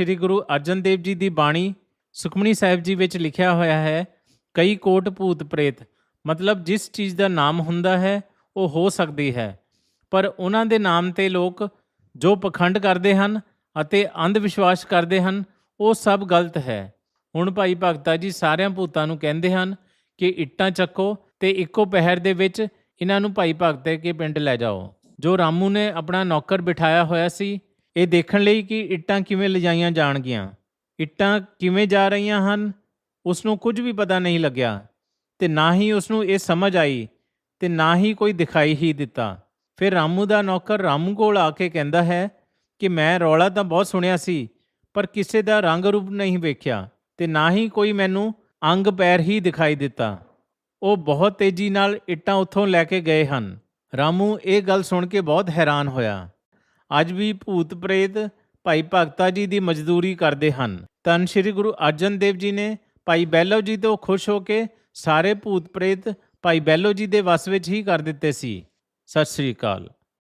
ਸ੍ਰੀ ਗੁਰੂ ਅਰਜਨ ਦੇਵ ਜੀ ਦੀ ਬਾਣੀ ਸੁਖਮਨੀ ਸਾਹਿਬ ਜੀ ਵਿੱਚ ਲਿਖਿਆ ਹੋਇਆ ਹੈ, ਕਈ ਕੋਟ ਭੂਤ ਪ੍ਰੇਤ। ਮਤਲਬ ਜਿਸ ਚੀਜ਼ ਦਾ ਨਾਮ ਹੁੰਦਾ ਹੈ, ਉਹ ਹੋ ਸਕਦੀ ਹੈ। ਪਰ ਉਹਨਾਂ ਦੇ ਨਾਮ ਤੇ ਲੋਕ ਜੋ ਪਖੰਡ ਕਰਦੇ ਹਨ ਅਤੇ ਅੰਧ ਵਿਸ਼ਵਾਸ ਕਰਦੇ ਹਨ, ਉਹ ਸਭ ਗਲਤ ਹੈ। ਹੁਣ ਭਾਈ ਭਗਤਾ ਜੀ ਸਾਰਿਆਂ ਭੂਤਾਂ ਨੂੰ ਕਹਿੰਦੇ ਹਨ ਕਿ ਇੱਟਾਂ ਚੱਕੋ ਤੇ ਇੱਕੋ ਪਹਿਰ ਦੇ ਵਿੱਚ ਇਹਨਾਂ ਨੂੰ ਭਾਈ ਭਗਤੇ ਕੇ ਪਿੰਡ ਲੈ ਜਾਓ। ਜੋ ਰਾਮੂ ਨੇ ਆਪਣਾ ਨੌਕਰ ਬਿਠਾਇਆ ਹੋਇਆ ਸੀ ਇਹ ਦੇਖਣ ਲਈ ਕਿ ਇੱਟਾਂ ਕਿਵੇਂ ਲਿਜਾਈਆਂ ਜਾਣਗੀਆਂ। ਇੱਟਾਂ ਕਿਵੇਂ ਜਾ ਰਹੀਆਂ ਹਨ ਉਸ ਨੂੰ ਕੁਝ ਵੀ ਪਤਾ ਨਹੀਂ ਲੱਗਿਆ ਤੇ ਨਾ ਹੀ ਉਸ ਨੂੰ ਇਹ ਸਮਝ ਆਈ ਤੇ ਨਾ ਹੀ ਕੋਈ ਦਿਖਾਈ ਹੀ ਦਿੱਤਾ। ਫਿਰ ਰਾਮੂ ਦਾ ਨੌਕਰ ਰਾਮੂ ਕੋਲ ਆ ਕੇ ਕਹਿੰਦਾ ਹੈ ਕਿ ਮੈਂ ਰੌਲਾ ਤਾਂ ਬਹੁਤ ਸੁਣਿਆ ਸੀ, ਪਰ ਕਿਸੇ ਦਾ ਰੰਗ ਰੂਪ ਨਹੀਂ ਵੇਖਿਆ ਤੇ ਨਾ ਹੀ ਕੋਈ ਮੈਨੂੰ ਅੰਗ ਪੈਰ ਹੀ ਦਿਖਾਈ ਦਿੱਤਾ। ਉਹ ਬਹੁਤ ਤੇਜ਼ੀ ਨਾਲ ਇੱਟਾਂ ਉੱਥੋਂ ਲੈ ਕੇ ਗਏ ਹਨ। ਰਾਮੂ ਇਹ ਗੱਲ ਸੁਣ ਕੇ ਬਹੁਤ ਹੈਰਾਨ ਹੋਇਆ। ਅੱਜ ਵੀ ਭੂਤ ਪ੍ਰੇਤ ਭਾਈ ਭਗਤਾ ਜੀ ਦੀ ਮਜ਼ਦੂਰੀ ਕਰਦੇ ਹਨ। ਤਨ ਸ੍ਰੀ ਗੁਰੂ ਅਰਜਨ ਦੇਵ ਜੀ ਨੇ ਭਾਈ ਬੈਲੋ ਜੀ ਤੋਂ ਖੁਸ਼ ਹੋ ਕੇ ਸਾਰੇ ਭੂਤ ਪ੍ਰੇਤ ਭਾਈ ਬੈਲੋ ਜੀ ਦੇ ਵਸ ਵਿੱਚ ਹੀ ਕਰ ਦਿੱਤੇ ਸੀ। ਸਤਿ ਸ੍ਰੀ ਅਕਾਲ।